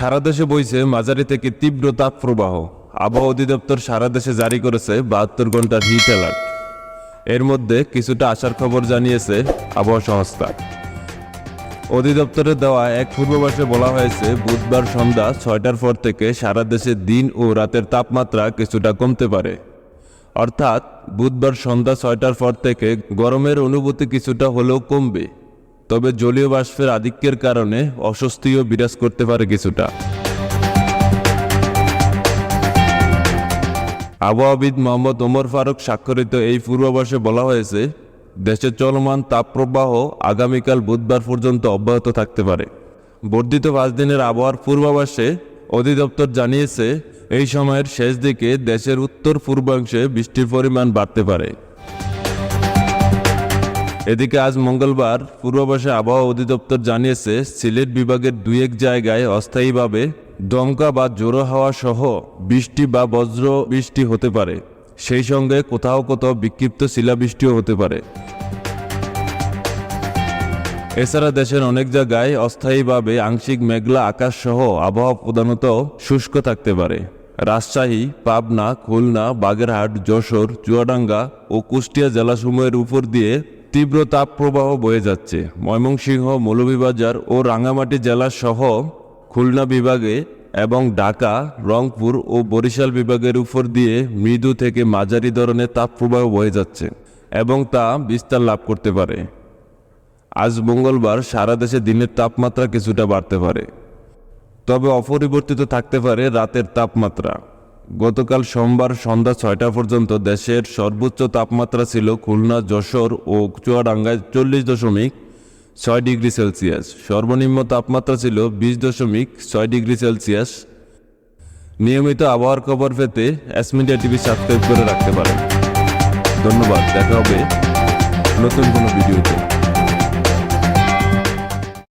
সারা দেশে বইছে, মাঝারি থেকে তীব্র তাপপ্রবাহ। আবহাওয়া অধিদপ্তর সারা দেশে জারি করেছে বাহাত্তর ঘণ্টার হিট অ্যালার্ট। এর মধ্যে কিছুটা আসার খবর জানিয়েছে আবহাওয়া সংস্থা। অধিদপ্তরের দেওয়া এক পূর্বাভাসে বলা হয়েছে, বুধবার সন্ধ্যা ছয়টার পর থেকে সারা দেশে দিন ও রাতের তাপমাত্রা কিছুটা কমতে পারে। অর্থাৎ, বুধবার সন্ধ্যা ছয়টার পর থেকে গরমের অনুভূতি কিছুটা হলেও কমবে। তবে জলীয় বাষ্পের আধিক্যের কারণে অস্বস্তিও বিরাজ করতে পারে কিছুটা। আবহাওয়াবিদ মোহাম্মদ ওমর ফারুক স্বাক্ষরিত এই পূর্বাভাসে বলা হয়েছে দেশের চলমান তাপপ্রবাহ আগামীকাল বুধবার পর্যন্ত অব্যাহত থাকতে পারে। বর্ধিত পাঁচ দিনের আবহাওয়ার পূর্বাভাসে অধিদপ্তর জানিয়েছে, এই সময়ের শেষ দিকে দেশের উত্তর পূর্বাংশে বৃষ্টির পরিমাণ বাড়তে পারে। এদিকে আজ মঙ্গলবার পূর্বাভাসে আবহাওয়া অধিদপ্তর জানিয়েছে, সিলেট বিভাগের দুই এক জায়গায় অস্থায়ীভাবে দমকা বা জোরো হাওয়া সহ বৃষ্টি বা বজ্র বৃষ্টি হতে পারে। সেই সঙ্গে কোথাও কোথাও বিক্ষিপ্ত শিলাবৃষ্টিও হতে পারে। এছাড়া দেশের অনেক জায়গায় অস্থায়ীভাবে আংশিক মেঘলা আকাশ সহ আবহাওয়া প্রধানত শুষ্ক থাকতে পারে। রাজশাহী, পাবনা, খুলনা, বাগেরহাট, যশোর, চুয়াডাঙ্গা ও কুষ্টিয়া জেলাসমূহের উপর দিয়ে তীব্র তাপ প্রবাহ বয়ে যাচ্ছে। ময়মনসিংহ, মৌলভীবাজার ও রাঙ্গামাটি জেলা সহ খুলনা বিভাগে এবং ঢাকা, রংপুর ও বরিশাল বিভাগের উপর দিয়ে মৃদু থেকে মাঝারি ধরনের তাপ প্রবাহ বয়ে যাচ্ছে এবং তা বিস্তার লাভ করতে পারে। আজ মঙ্গলবার সারা দেশে দিনের তাপমাত্রা কিছুটা বাড়তে পারে। তবে অপরিবর্তিত থাকতে পারে রাতের তাপমাত্রা। গতকাল সোমবার সন্ধ্যা ছয়টা পর্যন্ত দেশের সর্বোচ্চ তাপমাত্রা ছিল খুলনা, যশোর ও চুয়াডাঙ্গায় চল্লিশ দশমিক ছয় ডিগ্রি সেলসিয়াস। সর্বনিম্ন তাপমাত্রা ছিল বিশ দশমিক ছয় ডিগ্রি সেলসিয়াস। নিয়মিত আবহাওয়ার খবর পেতে অ্যাসমিডিয়া টিভি সাবস্ক্রাইব করে রাখতে পারেন। ধন্যবাদ, দেখা হবে নতুন কোনো ভিডিওতে।